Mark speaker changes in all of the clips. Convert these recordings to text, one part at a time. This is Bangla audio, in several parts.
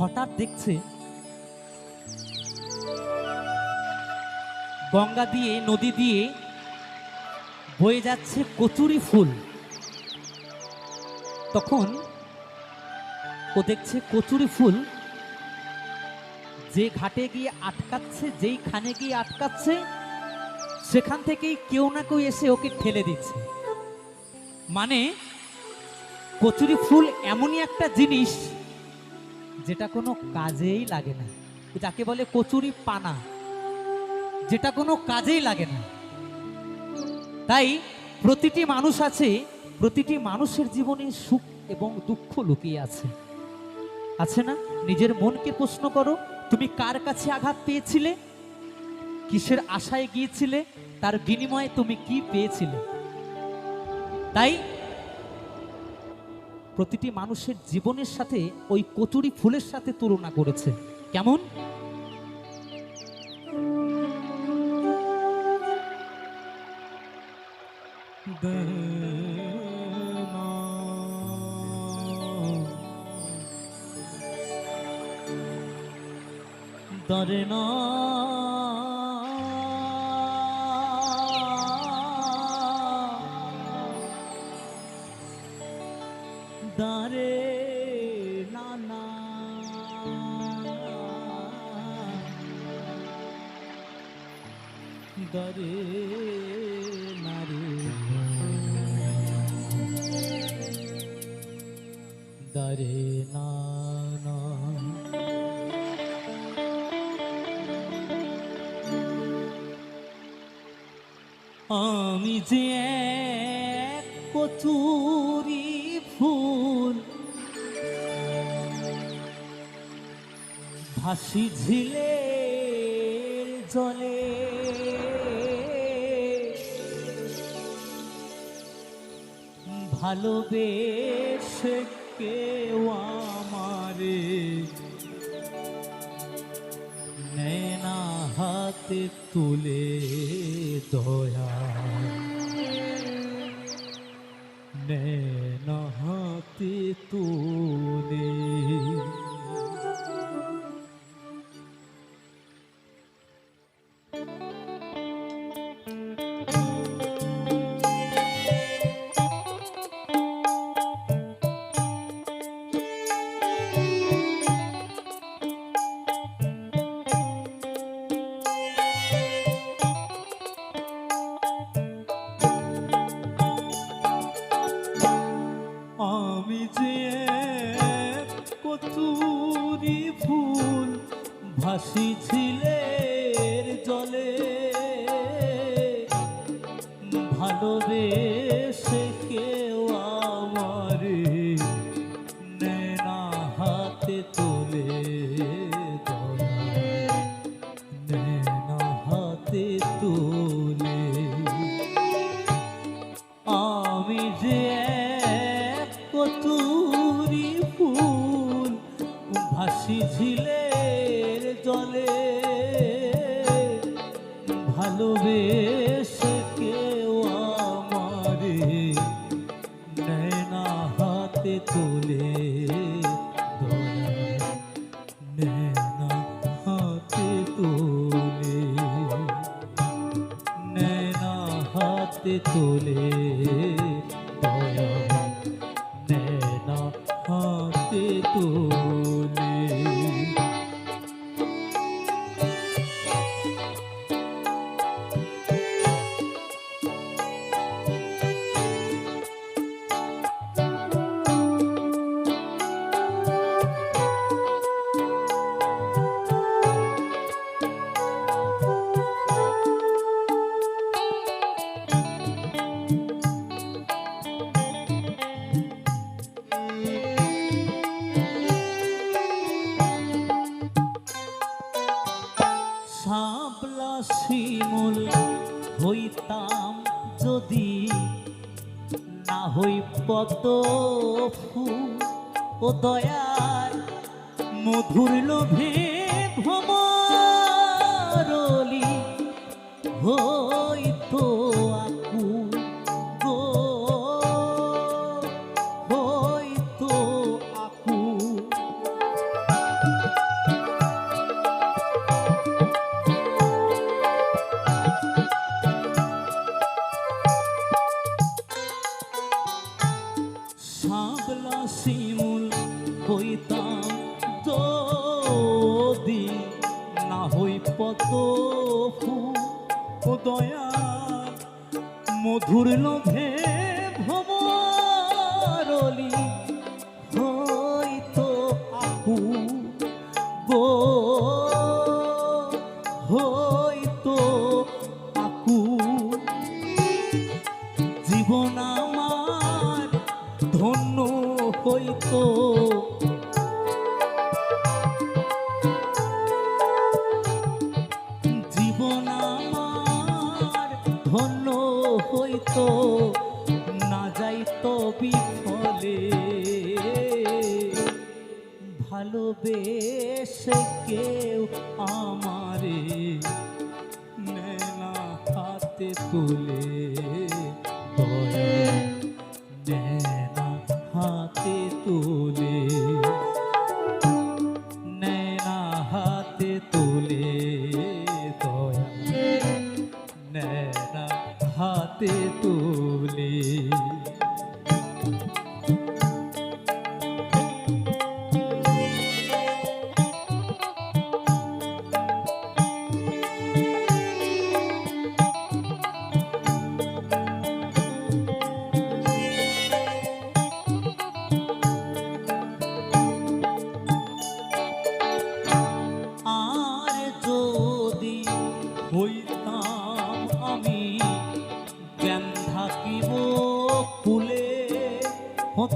Speaker 1: হঠাৎ দেখছে গঙ্গা দিয়ে, নদী দিয়ে বয়ে যাচ্ছে কচুরি ফুল। তখন ও দেখছে কচুরি ফুল যে ঘাটে গিয়ে আটকাচ্ছে যেই খানে গিয়ে আটকাচ্ছে, সেখান থেকেই কেউ না কেউ এসে ওকে ঠেলে দিচ্ছে। মানে কচুরি ফুল এমনই একটা জিনিস যেটা কোনো কাজেই লাগে না। যাকে বলে কচুরি পানা। যেটা কোনো কাজেই লাগে না। তাই প্রতিটি মানুষ আছে, প্রতিটি মানুষের জীবনে সুখ এবং দুঃখ লুকিয়ে আছে। আছে না? নিজের মনকে প্রশ্ন করো, তুমি কার কাছে আঘাত পেয়েছিলে? কিসের আশায় গিয়েছিলে? তার বিনিময়ে তুমি কি পেয়েছিলে? তাই প্রতিটি মানুষের জীবনের সাথে ওই কচুরি ফুলের সাথে তুলনা করেছে। কেমন? দরে না। দরে না রে না আমি যে কচুরি ফুল ভাসি ঝিলের জলে ভালোবেসে কেউ আমারে নেনা হাতে তুলে দয়া। নেনা হাতে তুলে হই পত ও দয়ার মধুর লোভে ভ্রমরলি। হইতো যদি মধুর লোভে ভবরলি হয়তো আহু গো হয়তো জীবন আমার ধন্য হইতো। স্কুলে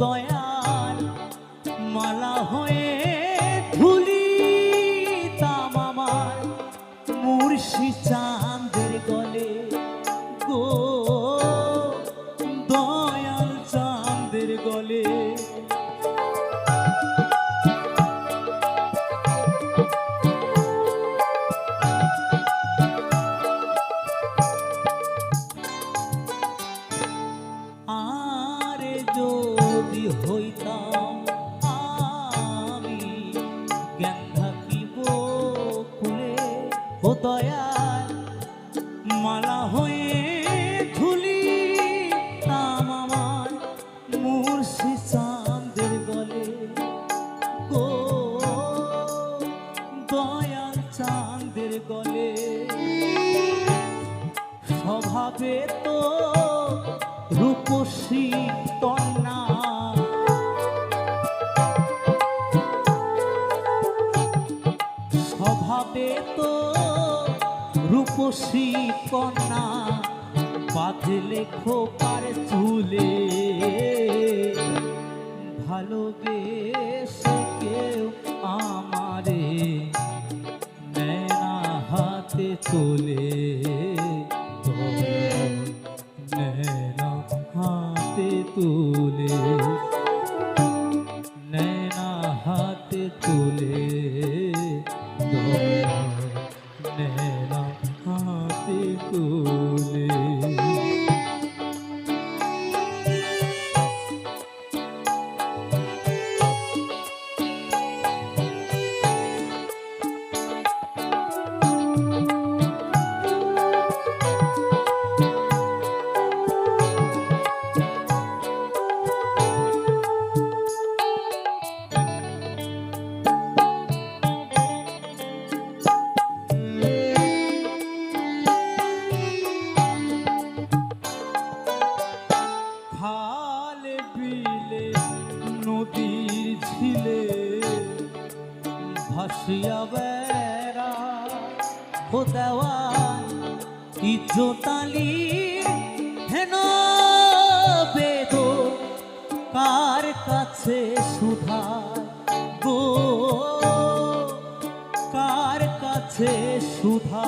Speaker 1: দয়া রূপসী কন্যা বাঁধলে খোপার চুলে। ভালোবেসে কেউ আমারে নেনা হাতে তোলে। ও দেওয়ান ইজ্জতালি হেন বেদ কার কাছে সুধা গো? কার কাছে সুধা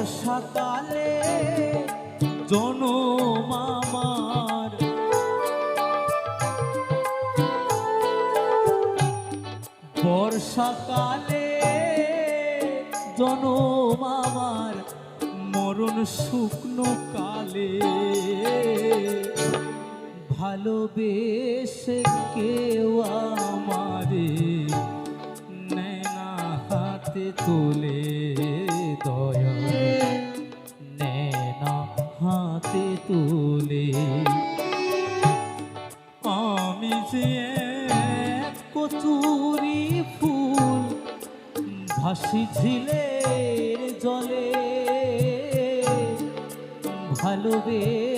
Speaker 1: বর্ষাকালে জনম আমার। বর্ষাকালে জনম আমার, মরণ শুকনো কালে। ভালোবেসে কেউ আমারে নেনা হাতে তুলে। ভাসি ঝিলের জলে ভালোবেসে